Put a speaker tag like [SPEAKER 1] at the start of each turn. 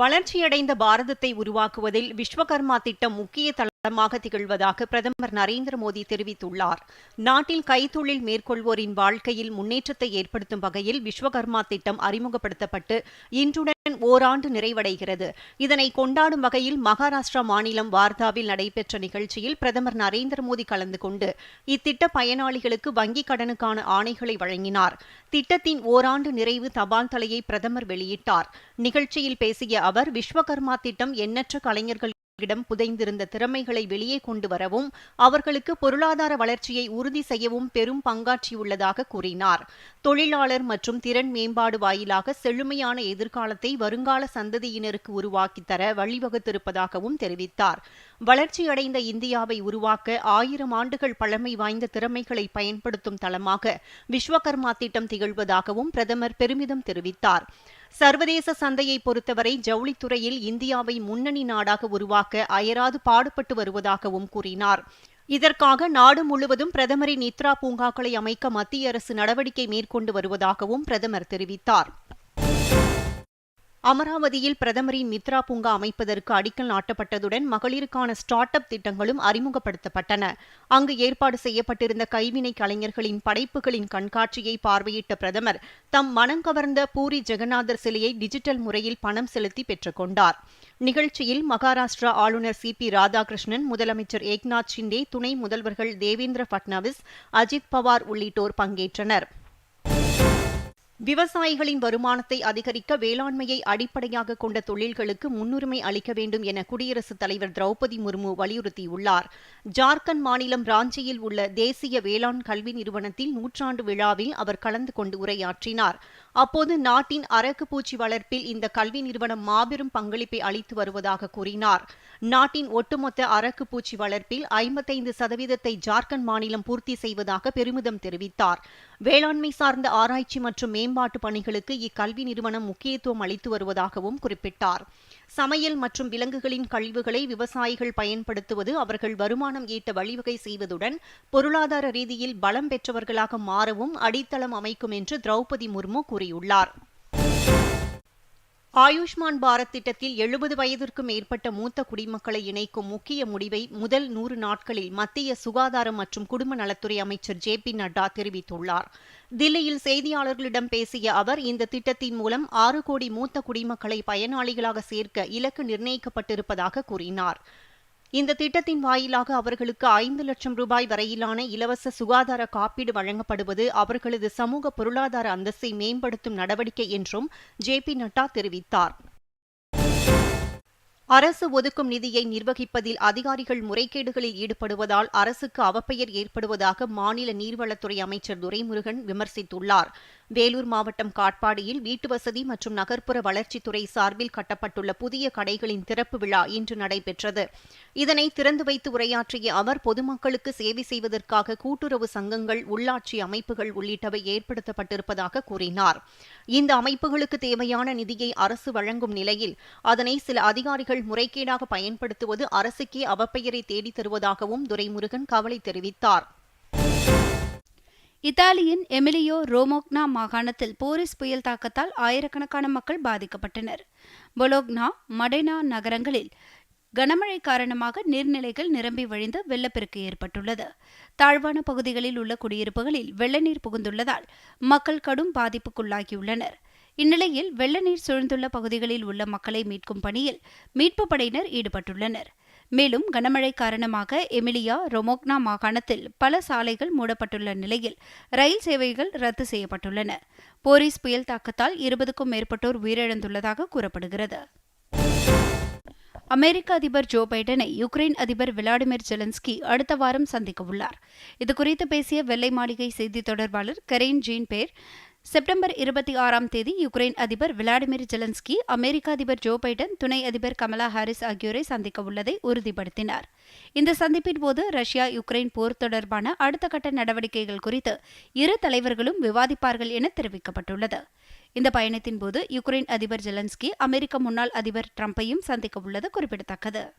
[SPEAKER 1] வளர்ச்சியடைந்த பாரதத்தை உருவாக்குவதில் விஸ்வகர்மா திட்டம் முக்கிய தளமாக திகழ்வதாக பிரதமர் நரேந்திர மோடி தெரிவித்துள்ளார் நாட்டில் கைத்தொழில் மேற்கொள்வோரின் வாழ்க்கையில் முன்னேற்றத்தை ஏற்படுத்தும் வகையில் விஸ்வகர்மா திட்டம் அறிமுகப்படுத்தப்பட்டு இன்றுடன் ஓராண்டு நிறைவடைகிறது இதனை கொண்டாடும் வகையில் மகாராஷ்டிரா மாநிலம் வார்தாவில் நடைபெற்ற நிகழ்ச்சியில் பிரதமர் நரேந்திர மோடி கலந்து கொண்டு இத்திட்ட பயனாளிகளுக்கு வங்கிக் கடனுக்கான ஆணைகளை வழங்கினார் திட்டத்தின் ஓராண்டு நிறைவு தபால் தலையை பிரதமர் வெளியிட்டார் நிகழ்ச்சியில் பேசிய அவர் விஸ்வகர்மா திட்டம் எண்ணற்ற கலைஞர்கள் இடம் புதைந்திருந்த திறமைகளை வெளியே கொண்டு வரவும் அவர்களுக்கு பொருளாதார வளர்ச்சியை உறுதி செய்யவும் பெரும் பங்காற்றியுள்ளதாக கூறினார் தொழிலாளர் மற்றும் திறன் மேம்பாடு வாயிலாக செழுமையான எதிர்காலத்தை வருங்கால சந்ததியினருக்கு உருவாக்கித் தர வழிவகுத்திருப்பதாகவும் தெரிவித்தார் வளர்ச்சியடைந்த இந்தியாவை உருவாக்க ஆயிரம் ஆண்டுகள் பழமை வாய்ந்த திறமைகளை பயன்படுத்தும் தளமாக விஸ்வகர்மா திட்டம் திகழ்வதாகவும் பிரதமர் பெருமிதம் தெரிவித்தார் சர்வதேச சந்தையை பொறுத்தவரை ஜவுளித்துறையில் இந்தியாவை முன்னணி நாடாக உருவாக்க அயராது பாடுபட்டு வருவதாகவும் கூறினார் இதற்காக நாடு முழுவதும் பிரதமரின் நித்ரா பூங்காக்களை அமைக்க மத்திய அரசு நடவடிக்கை மேற்கொண்டு வருவதாகவும் பிரதமர் தெரிவித்தார் அமராவதியில் பிரதமரின் மித்ரா பூங்கா அமைப்பதற்கு அடிக்கல் நாட்டப்பட்டதுடன் மகளிருக்கான ஸ்டார்ட் அப் திட்டங்களும் அறிமுகப்படுத்தப்பட்டன அங்கு ஏற்பாடு செய்யப்பட்டிருந்த கைவினை கலைஞர்களின் படைப்புகளின் கண்காட்சியை பார்வையிட்ட பிரதமர் தம் மனம் கவர்ந்த பூரி ஜெகநாதர் சிலையை டிஜிட்டல் முறையில் பணம் செலுத்தி பெற்றுக்கொண்டார் நிகழ்ச்சியில் மகாராஷ்டிரா ஆளுநர் சி பி ராதாகிருஷ்ணன் முதலமைச்சர் ஏக்நாத் ஷிண்டே துணை முதல்வர்கள் தேவேந்திர பட்னாவிஸ் அஜித் பவார் உள்ளிட்டோர் பங்கேற்றனர் விவசாயிகளின் வருமானத்தை அதிகரிக்க வேளாண்மையை அடிப்படையாக கொண்ட தொழில்களுக்கு முன்னுரிமை அளிக்க வேண்டும் என குடியரசுத் தலைவர் திரௌபதி முர்மு வலியுறுத்தியுள்ளார் ஜார்க்கண்ட் மாநிலம் ராஞ்சியில் உள்ள தேசிய வேளாண் கல்வி நிறுவனத்தில் நூற்றாண்டு விழாவில் அவர் கலந்து கொண்டு உரையாற்றினார் அப்போது நாட்டின் அரக்கு பூச்சி வளர்ப்பில் இந்த கல்வி நிறுவனம் மாபெரும் பங்களிப்பை அளித்து வருவதாக கூறினார் நாட்டின் ஒட்டுமொத்த அரக்கு பூச்சி வளர்ப்பில் ஐம்பத்தைந்து சதவீதத்தை ஜார்க்கண்ட் மாநிலம் பூர்த்தி செய்வதாக பெருமிதம் தெரிவித்தார் வேளாண்மை சார்ந்த ஆராய்ச்சி மற்றும் மேம்பாட்டு பணிகளுக்கு இக்கல்வி நிறுவனம் முக்கியத்துவம் அளித்து வருவதாகவும் குறிப்பிட்டார் சமையல் மற்றும் விலங்குகளின் கழிவுகளை விவசாயிகள் பயன்படுத்துவது அவர்கள் வருமானம் ஈட்ட வழிவகை செய்வதுடன் பொருளாதார ரீதியில் பலம் பெற்றவர்களாக மாறவும் அடித்தளம் அமைக்கும் என்று திரௌபதி முர்மு கூறியுள்ளார் ஆயுஷ்மான் பாரத் திட்டத்தில் எழுபது வயதிற்கும் மேற்பட்ட மூத்த குடிமக்களை இணைக்கும் முக்கிய முடிவை முதல் நூறு நாட்களில் மத்திய சுகாதாரம் மற்றும் குடும்ப நலத்துறை அமைச்சர் ஜே பி நட்டா தெரிவித்துள்ளார் தில்லியில் செய்தியாளர்களிடம் பேசிய அவர் இந்த திட்டத்தின் மூலம் ஆறு கோடி மூத்த குடிமக்களை பயனாளிகளாக சேர்க்க இலக்கு நிர்ணயிக்கப்பட்டிருப்பதாக கூறினார் இந்த திட்டத்தின் வாயிலாக அவர்களுக்கு ஐந்து லட்சம் ரூபாய் வரையிலான இலவச சுகாதார காப்பீடு வழங்கப்படுவது அவர்களது சமூக பொருளாதார அந்தஸ்தை மேம்படுத்தும் நடவடிக்கை என்றும் ஜே பி நட்டா தெரிவித்தார் அரசு ஒதுக்கும் நிதியை நிர்வகிப்பதில் அதிகாரிகள் முறைகேடுகளில் ஈடுபடுவதால் அரசுக்கு அவப்பெயர் ஏற்படுவதாக மாநில நீர்வளத்துறை அமைச்சர் துரைமுருகன் விமர்சித்துள்ளார் வேலூர் மாவட்டம் காட்பாடியில் வீட்டுவசதி மற்றும் நகர்ப்புற வளர்ச்சித்துறை சார்பில் கட்டப்பட்டுள்ள புதிய கடைகளின் திறப்பு விழா இன்று நடைபெற்றது இதனை திறந்து வைத்து உரையாற்றிய அவர் பொதுமக்களுக்கு சேவை செய்வதற்காக கூட்டுறவு சங்கங்கள் உள்ளாட்சி அமைப்புகள் உள்ளிட்டவை ஏற்படுத்தப்பட்டிருப்பதாக கூறினார் இந்த அமைப்புகளுக்கு தேவையான நிதியை அரசு வழங்கும் நிலையில் அதனை சில அதிகாரிகள் முறைகேடாக பயன்படுத்துவது அரசுக்கே அவப்பெயரை தேடித் தருவதாகவும் துரைமுருகன் கவலை தெரிவித்தார்
[SPEAKER 2] இத்தாலியின் எமிலியோ ரோமோக்னா மாகாணத்தில் போரிஸ் புயல் தாக்கத்தால் ஆயிரக்கணக்கான மக்கள் பாதிக்கப்பட்டனர் பொலோக்னா மடைனா நகரங்களில் கனமழை காரணமாக நீர்நிலைகள் நிரம்பி வழிந்து வெள்ளப்பெருக்கு ஏற்பட்டுள்ளது தாழ்வான பகுதிகளில் உள்ள குடியிருப்புகளில் வெள்ளநீர் புகுந்துள்ளதால் மக்கள் கடும் பாதிப்புக்குள்ளாகியுள்ளனர் இந்நிலையில் வெள்ளநீர் சூழ்ந்துள்ள பகுதிகளில் உள்ள மக்களை மீட்கும் பணியில் மீட்பு படையினர் ஈடுபட்டுள்ளனர் மேலும் கனமழை காரணமாக எமிலியா ரொமோக்னா மாகாணத்தில் பல சாலைகள் மூடப்பட்டுள்ள நிலையில் ரயில் சேவைகள் ரத்து செய்யப்பட்டுள்ளன போரிஸ் புயல் தாக்கத்தால் இருபதுக்கும் மேற்பட்டோர் உயிரிழந்துள்ளதாக கூறப்படுகிறது அமெரிக்க அதிபர் ஜோ பைடனை யுக்ரைன் அதிபர் விளாடிமிர் ஜெலன்ஸ்கி அடுத்த வாரம் சந்திக்க உள்ளார் இதுகுறித்து பேசிய வெள்ளை மாளிகை செய்தி தொடர்பாளர் கரேன் ஜீன் பேர் செப்டம்பர் இருபத்தி ஆறாம் தேதி யுக்ரைன் அதிபர் விளாடிமிர் ஜெலன்ஸ்கி அமெரிக்க அதிபர் ஜோ பைடன் துணை அதிபர் கமலா ஹாரிஸ் ஆகியோரை சந்திக்க உள்ளதை உறுதிப்படுத்தினார் இந்த சந்திப்பின் போது ரஷ்யா யுக்ரைன் போர் தொடர்பான அடுத்த கட்ட நடவடிக்கைகள் குறித்து இரு தலைவர்களும் விவாதிப்பார்கள் என தெரிவிக்கப்பட்டுள்ளது இந்த பயணத்தின் போது யுக்ரைன் அதிபர் ஜெலன்ஸ்கி அமெரிக்க முன்னாள் அதிபர் ட்ரம்பையும் சந்திக்க உள்ளது குறிப்பிடத்தக்கது